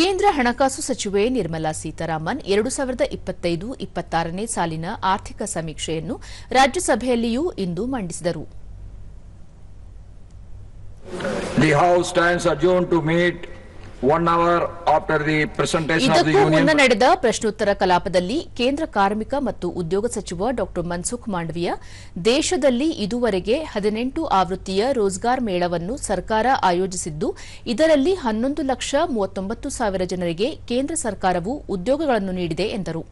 ಕೇಂದ್ರ ಹಣಕಾಸು ಸಚಿವೆ ನಿರ್ಮಲಾ ಸೀತಾರಾಮನ್ ಎರಡು ಸಾವಿರದ ಇಪ್ಪತ್ತೈದು ಇಪ್ಪತ್ತಾರನೇ ಸಾಲಿನ ಆರ್ಥಿಕ ಸಮೀಕ್ಷೆಯನ್ನು ರಾಜ್ಯಸಭೆಯಲ್ಲಿಯೂ ಇಂದು ಮಂಡಿಸಿದರು. The House stands adjourned to meet ಇದಕ್ಕೂ ಮುನ್ನ. ನಡೆದ ಪ್ರಶ್ನೋತ್ತರ ಕಲಾಪದಲ್ಲಿ ಕೇಂದ್ರ ಕಾರ್ಮಿಕ ಮತ್ತು ಉದ್ಯೋಗ ಸಚಿವ ಡಾ ಮನ್ಸುಖ್ ಮಾಂಡವಿಯಾ ದೇಶದಲ್ಲಿ ಇದುವರೆಗೆ ಹದಿನೆಂಟು ಆವೃತ್ತಿಯ ರೋಜ್ಗಾರ್ ಮೇಳವನ್ನು ಸರ್ಕಾರ ಆಯೋಜಿಸಿದ್ದು ಇದರಲ್ಲಿ ಹನ್ನೊಂದು ಲಕ್ಷ ಮೂವತ್ತೊಂಬತ್ತು ಸಾವಿರ ಜನರಿಗೆ ಕೇಂದ್ರ ಸರ್ಕಾರವು ಉದ್ಯೋಗಗಳನ್ನು ನೀಡಿದೆ ಎಂದರು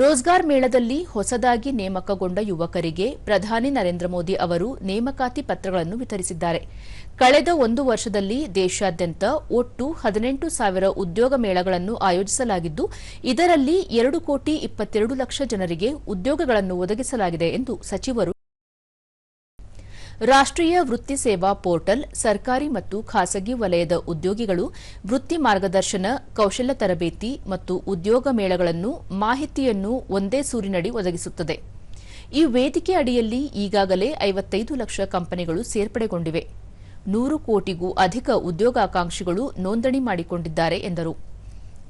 ರೋಜ್ಗಾರ್ ಮೇಳದಲ್ಲಿ ಹೊಸದಾಗಿ ನೇಮಕಗೊಂಡ ಯುವಕರಿಗೆ ಪ್ರಧಾನಿ ನರೇಂದ್ರ ಮೋದಿ ಅವರು ನೇಮಕಾತಿ ಪತ್ರಗಳನ್ನು ವಿತರಿಸಿದ್ದಾರೆ. ಕಳೆದ ಒಂದು ವರ್ಷದಲ್ಲಿ ದೇಶಾದ್ಯಂತ ಒಟ್ಟು ಹದಿನೆಂಟು ಸಾವಿರ ಉದ್ಯೋಗ ಮೇಳಗಳನ್ನು ಆಯೋಜಿಸಲಾಗಿದ್ದು, ಇದರಲ್ಲಿ ಎರಡು ಕೋಟಿ ಇಪ್ಪತ್ತೆರಡು ಲಕ್ಷ ಜನರಿಗೆ ಉದ್ಯೋಗಗಳನ್ನು ಒದಗಿಸಲಾಗಿದೆ ಎಂದು ಸಚಿವರು ರಾಷ್ಟ್ರೀಯ ವೃತ್ತಿ ಸೇವಾ ಪೋರ್ಟಲ್, ಸರ್ಕಾರಿ ಮತ್ತು ಖಾಸಗಿ ವಲಯದ ಉದ್ಯೋಗಿಗಳು, ವೃತ್ತಿ ಮಾರ್ಗದರ್ಶನ, ಕೌಶಲ್ಯ ತರಬೇತಿ ಮತ್ತು ಉದ್ಯೋಗ ಮೇಳಗಳನ್ನು ಮಾಹಿತಿಯನ್ನು ಒಂದೇ ಸೂರಿನಡಿ ಒದಗಿಸುತ್ತದೆ. ಈ ವೇದಿಕೆ ಅಡಿಯಲ್ಲಿ ಈಗಾಗಲೇ ಐವತ್ತೈದು ಲಕ್ಷ ಕಂಪನಿಗಳು ಸೇರ್ಪಡೆಗೊಂಡಿವೆ. ನೂರು ಕೋಟಿಗೂ ಅಧಿಕ ಉದ್ಯೋಗಾಕಾಂಕ್ಷಿಗಳು ನೋಂದಣಿ ಮಾಡಿಕೊಂಡಿದ್ದಾರೆ ಎಂದರು.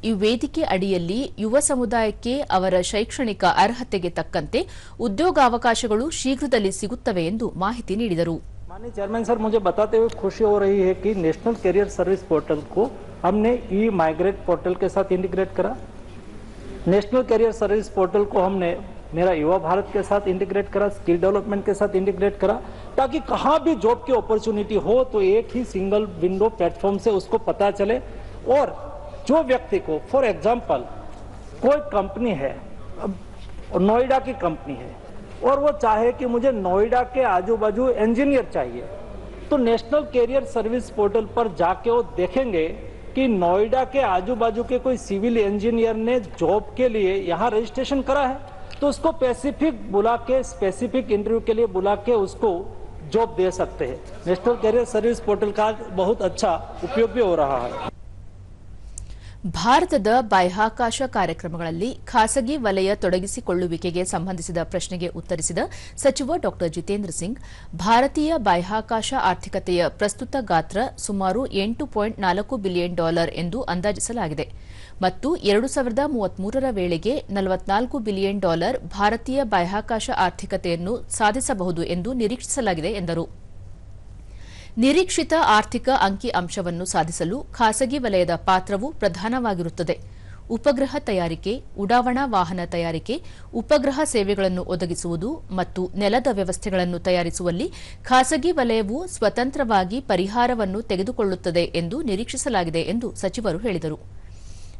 ಈ ವೇದಿಕೆ ಅಡಿಯಲ್ಲಿ ಯುವ ಸಮುದಾಯಕ್ಕೆ ಅವರ ಶೈಕ್ಷಣಿಕ ಅರ್ಹತೆಗೆ ತಕ್ಕಂತೆ ಉದ್ಯೋಗಾವಕಾಶಗಳು ಶೀಘ್ರದಲ್ಲಿ ಸಿಗುತ್ತವೆ ಎಂದು ಮಾಹಿತಿ ನೀಡಿದರು माननीय चेयरमैन सर मुझे बताते हुए खुशी हो रही है कि नेशनल करियर सर्विस पोर्टल को हमने ई माइग्रेट पोर्टल के साथ इंटीग्रेट करा नेशनल करियर सर्विस पोर्टल को हमने मेरा युवा भारत के साथ इंटीग्रेट करा स्किल डेवलपमेंट के साथ इंटीग्रेट करा ताकि कहाँ भी जॉब की अपॉर्चुनिटी हो तो एक ही सिंगल विंडो प्लेटफॉर्म से उसको पता चले और जो व्यक्ति को फॉर एग्ज़ाम्पल कोई कंपनी है नोएडा की कंपनी है, और वो चाहे कि मुझे नोएडा के आजू बाजू इंजीनियर चाहिए तो नेशनल कैरियर सर्विस पोर्टल पर जाके वो देखेंगे कि नोएडा के आजू बाजू के कोई सिविल इंजीनियर ने जॉब के लिए यहाँ रजिस्ट्रेशन करा है। तो उसको स्पेसिफिक बुला के स्पेसिफिक इंटरव्यू के लिए बुला के उसको जॉब दे सकते हैं। नेशनल कैरियर सर्विस पोर्टल का बहुत अच्छा उपयोग भी हो रहा है। ಭಾರತದ ಬಾಹ್ಯಾಕಾಶ ಕಾರ್ಯಕ್ರಮಗಳಲ್ಲಿ ಖಾಸಗಿ ವಲಯ ತೊಡಗಿಸಿಕೊಳ್ಳುವಿಕೆಗೆ ಸಂಬಂಧಿಸಿದ ಪ್ರಶ್ನೆಗೆ ಉತ್ತರಿಸಿದ ಸಚಿವ ಡಾ. ಜಿತೇಂದ್ರ ಸಿಂಗ್, ಭಾರತೀಯ ಬಾಹ್ಯಾಕಾಶ ಆರ್ಥಿಕತೆಯ ಪ್ರಸ್ತುತ ಗಾತ್ರ ಸುಮಾರು ಎಂಟು ಪಾಯಿಂಟ್ ನಾಲ್ಕು ಬಿಲಿಯನ್ ಡಾಲರ್ ಎಂದು ಅಂದಾಜಿಸಲಾಗಿದೆ. ಮತ್ತು ಎರಡು ಸಾವಿರದ ಮೂವತ್ಮೂರರ ವೇಳೆಗೆ ನಲವತ್ನಾಲ್ಕು ಬಿಲಿಯನ್ ಡಾಲರ್ ಭಾರತೀಯ ಬಾಹ್ಯಾಕಾಶ ಆರ್ಥಿಕತೆಯನ್ನು ಸಾಧಿಸಬಹುದು ಎಂದು ನಿರೀಕ್ಷಿಸಲಾಗಿದೆ ಎಂದರು. ನಿರೀಕ್ಷಿತ ಆರ್ಥಿಕ ಅಂಕಿ ಅಂಶವನ್ನು ಸಾಧಿಸಲು ಖಾಸಗಿ ವಲಯದ ಪಾತ್ರವು ಪ್ರಧಾನವಾಗಿರುತ್ತದೆ. ಉಪಗ್ರಹ ತಯಾರಿಕೆ, ಉಡಾವಣಾ ವಾಹನ ತಯಾರಿಕೆ, ಉಪಗ್ರಹ ಸೇವೆಗಳನ್ನು ಒದಗಿಸುವುದು ಮತ್ತು ನೆಲದ ವ್ಯವಸ್ಥೆಗಳನ್ನು ತಯಾರಿಸುವಲ್ಲಿ ಖಾಸಗಿ ವಲಯವು ಸ್ವತಂತ್ರವಾಗಿ ಪರಿಹಾರವನ್ನು ತೆಗೆದುಕೊಳ್ಳುತ್ತದೆ ಎಂದು ನಿರೀಕ್ಷಿಸಲಾಗಿದೆ ಎಂದು ಸಚಿವರು ಹೇಳಿದರು.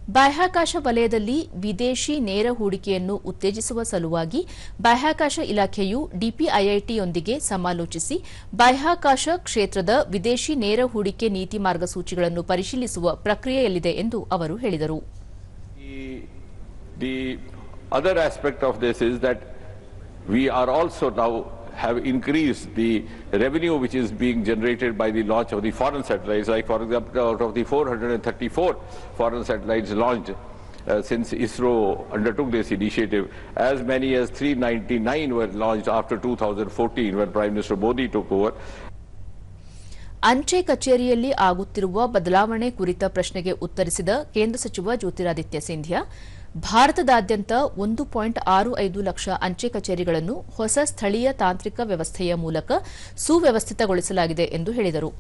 ಬಾಹ್ಯಾಕಾಶ ವಲಯದಲ್ಲಿ ವಿದೇಶಿ ನೇರ ಹೂಡಿಕೆಯನ್ನು ಉತ್ತೇಜಿಸುವ ಸಲುವಾಗಿ ಬಾಹ್ಯಾಕಾಶ ಇಲಾಖೆಯು ಡಿಪಿಐಐಟಿಯೊಂದಿಗೆ ಸಮಾಲೋಚಿಸಿ ಬಾಹ್ಯಾಕಾಶ ಕ್ಷೇತ್ರದ ವಿದೇಶಿ ನೇರ ಹೂಡಿಕೆ ನೀತಿ ಮಾರ್ಗಸೂಚಿಗಳನ್ನು ಪರಿಶೀಲಿಸುವ ಪ್ರಕ್ರಿಯೆಯಲ್ಲಿದೆ ಎಂದು ಅವರು ಹೇಳಿದರು. The other aspect of this is that we are also have increased the revenue which is being generated by the launch of the foreign satellites. Like for example, out of the 434 foreign satellites launched uh, since ISRO undertook this initiative, as many as 399 were launched after 2014 when Prime Minister Modi took over. ಅಂಚೆ ಕಚೇರಿಯಲ್ಲಿ ಆಗುತ್ತಿರುವ ಬದಲಾವಣೆ ಕುರಿತ ಪ್ರಶ್ನೆಗೆ ಉತ್ತರಿಸಿದ ಕೇಂದ್ರ ಸಚಿವ ಜ್ಯೋತಿರಾದಿತ್ಯ ಸಿಂಧ್ಯಾ ಭಾರತದಾದ್ಯಂತ ಒಂದು ಪಾಯಿಂಟ್ ಆರು ಐದು ಲಕ್ಷ ಅಂಚೆ ಕಚೇರಿಗಳನ್ನು ಹೊಸ ಸ್ಥಳೀಯ ತಾಂತ್ರಿಕ ವ್ಯವಸ್ಥೆಯ ಮೂಲಕ ಸುವ್ಯವಸ್ಥಿತಗೊಳಿಸಲಾಗಿದೆ ಎಂದು ಹೇಳಿದರು.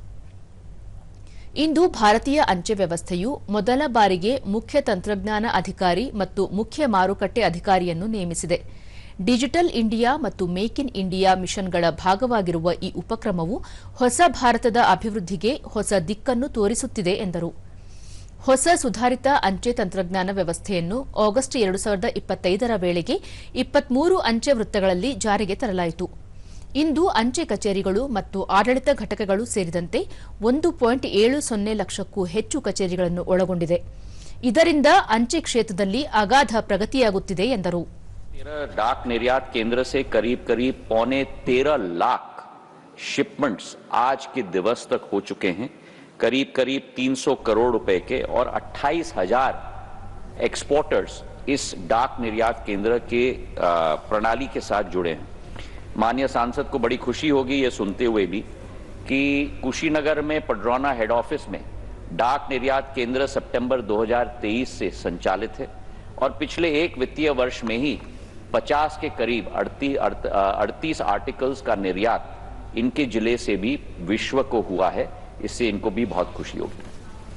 ಇಂದು ಭಾರತೀಯ ಅಂಚೆ ವ್ಯವಸ್ಥೆಯು ಮೊದಲ ಬಾರಿಗೆ ಮುಖ್ಯ ತಂತ್ರಜ್ಞಾನ ಅಧಿಕಾರಿ ಮತ್ತು ಮುಖ್ಯ ಮಾರುಕಟ್ಟೆ ಅಧಿಕಾರಿಯನ್ನು ನೇಮಿಸಿದೆ. ಡಿಜಿಟಲ್ ಇಂಡಿಯಾ ಮತ್ತು ಮೇಕ್ ಇನ್ ಇಂಡಿಯಾ ಮಿಷನ್ಗಳ ಭಾಗವಾಗಿರುವ ಈ ಉಪಕ್ರಮವು ಹೊಸ ಭಾರತದ ಅಭಿವೃದ್ಧಿಗೆ ಹೊಸ ದಿಕ್ಕನ್ನು ತೋರಿಸುತ್ತಿದೆ ಎಂದರು. ಹೊಸ ಸುಧಾರಿತ ಅಂಚೆ ತಂತ್ರಜ್ಞಾನ ವ್ಯವಸ್ಥೆಯನ್ನು ಆಗಸ್ಟ್ ಎರಡು ಸಾವಿರದ ಇಪ್ಪತ್ತೈದರ ವೇಳೆಗೆ ಇಪ್ಪತ್ಮೂರು ಅಂಚೆ ವೃತ್ತಗಳಲ್ಲಿ ಜಾರಿಗೆ ತರಲಾಯಿತು ಇಂದು ಅಂಚೆ ಕಚೇರಿಗಳು ಮತ್ತು ಆಡಳಿತ ಘಟಕಗಳು ಸೇರಿದಂತೆ ಒಂದು ಪಾಯಿಂಟ್ ಏಳು ಸೊನ್ನೆ ಲಕ್ಷಕ್ಕೂ ಹೆಚ್ಚು ಕಚೇರಿಗಳನ್ನು ಒಳಗೊಂಡಿದೆ ಇದರಿಂದ ಅಂಚೆ ಕ್ಷೇತ್ರದಲ್ಲಿ ಅಗಾಧ ಪ್ರಗತಿಯಾಗುತ್ತಿದೆ ಎಂದರು तेरह डाक निर्यात केंद्र से करीब करीब पौने तेरह लाख शिपमेंट्स आज के दिवस तक हो चुके हैं करीब करीब 300 करोड़ रुपए के और अट्ठाईस हज़ार एक्सपोर्टर्स इस डाक निर्यात केंद्र के प्रणाली के साथ जुड़े हैं। माननीय सांसद को बड़ी खुशी होगी ये सुनते हुए भी कि कुशीनगर में, पडरौना हेड ऑफ़िस में डाक निर्यात केंद्र सितंबर 2023 से संचालित है और पिछले एक वित्तीय वर्ष में ही 50 के करीब अड़तीस आर्टिकल्स का निर्यात इनके ज़िले से भी विश्व को हुआ है। इससे इनको भी बहुत खुशी होगी।